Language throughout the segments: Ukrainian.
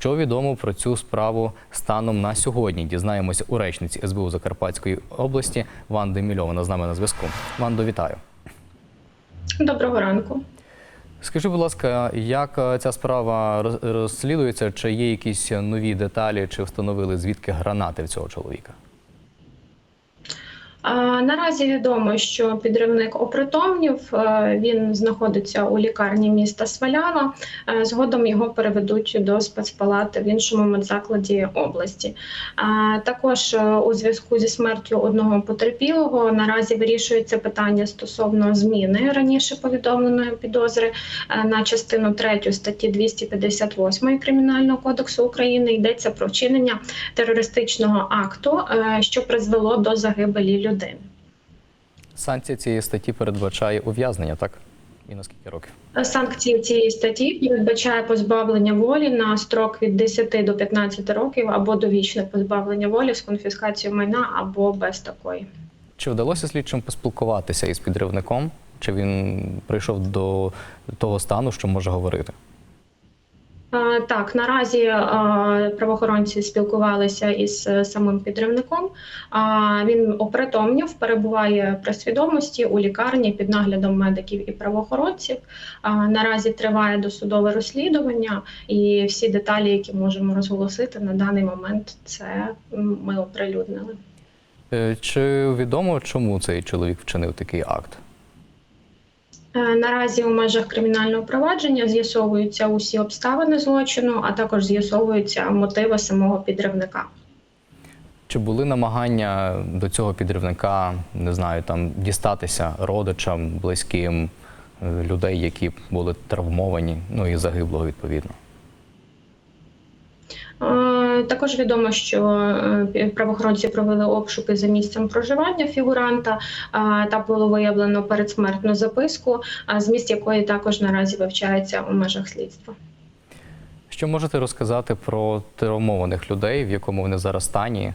Що відомо про цю справу станом на сьогодні? Дізнаємося у речниці СБУ Закарпатської області Ванди Мільована з нами на зв'язку. Вандо, вітаю. Доброго ранку. Скажи, будь ласка, як е, ця справа роз- розслідується? Чи є якісь нові деталі, чи встановили звідки гранати в цього чоловіка? Наразі відомо, що підривник опритомнів. е, Він знаходиться у лікарні міста Свалява. Е, Згодом його переведуть до спецпалати в іншому медзакладі області. Також е, у зв'язку зі смертю одного потерпілого наразі вирішується питання стосовно зміни раніше повідомленої підозри на частину 3 статті 258 Кримінального кодексу України. Йдеться про вчинення терористичного акту, що призвело до загибелі людини. Санкція цієї статті передбачає ув'язнення, так? І на скільки років? Санкції цієї статті передбачає позбавлення волі на строк від 10 до 15 років або довічне позбавлення волі з конфіскацією майна або без такої. Чи вдалося слідчим поспілкуватися із підривником? Чи він прийшов до того стану, що може говорити? Так, наразі правоохоронці спілкувалися із е, самим підривником. Він опритомнів, перебуває при свідомості у лікарні під наглядом медиків і правоохоронців. Наразі триває досудове розслідування, і всі деталі, які можемо розголосити на даний момент, це ми оприлюднили. Е, Чи відомо, чому цей чоловік вчинив такий акт? Е, Наразі у межах кримінального провадження з'ясовуються усі обставини злочину, а також з'ясовуються мотиви самого підривника. Чи були намагання до цього підривника, не знаю, там дістатися родичам, близьким е, людей, які були травмовані, ну і загиблого відповідно? Також відомо, що е, правоохоронці провели обшуки за місцем проживання фігуранта. Та було виявлено передсмертну записку, зміст якої також наразі вивчається у межах слідства. Що можете розказати про травмованих людей, в якому вони зараз стані,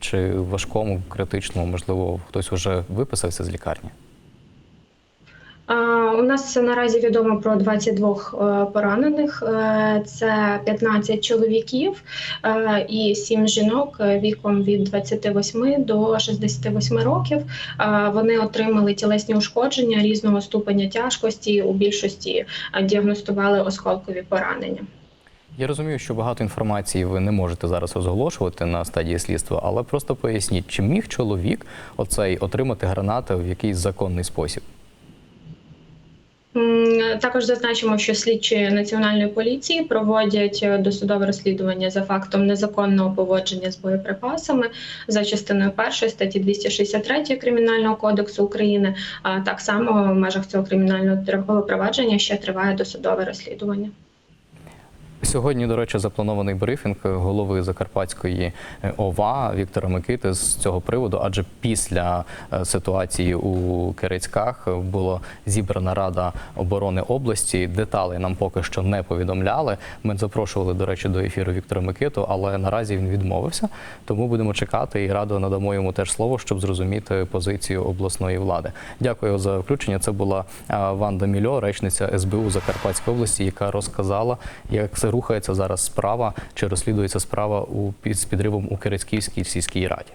чи важкому, критичному, можливо, хтось вже виписався з лікарні? У нас наразі відомо про 22 е, поранених. Е, Це 15 чоловіків е, і 7 жінок віком від 28 до 68 років. Вони отримали тілесні ушкодження різного ступеня тяжкості. У більшості діагностували осколкові поранення. Я розумію, що багато інформації ви не можете зараз розголошувати на стадії слідства, але просто поясніть, чи міг чоловік оцей отримати гранати в якийсь законний спосіб? Також зазначимо, що слідчі національної поліції проводять е, досудове розслідування за фактом незаконного поводження з боєприпасами за частиною першої статті 263 кримінального кодексу України. А так само в межах цього кримінального провадження ще триває досудове розслідування. Сьогодні, до речі, запланований брифінг голови Закарпатської е, ОВА Віктора Микити з цього приводу, адже після е, ситуації у Керецьках була зібрана Рада оборони області. Деталі нам поки що не повідомляли. Ми запрошували, до речі, до ефіру Віктора Микиту, але наразі він відмовився. Тому будемо чекати і радо надамо йому теж слово, щоб зрозуміти позицію обласної влади. Дякую за включення. Це була е, Ванда Мільо, речниця СБУ Закарпатської області, яка розказала, як це рухається зараз справа, чи розслідується справа у під підривом у Кирицьківській сільській раді.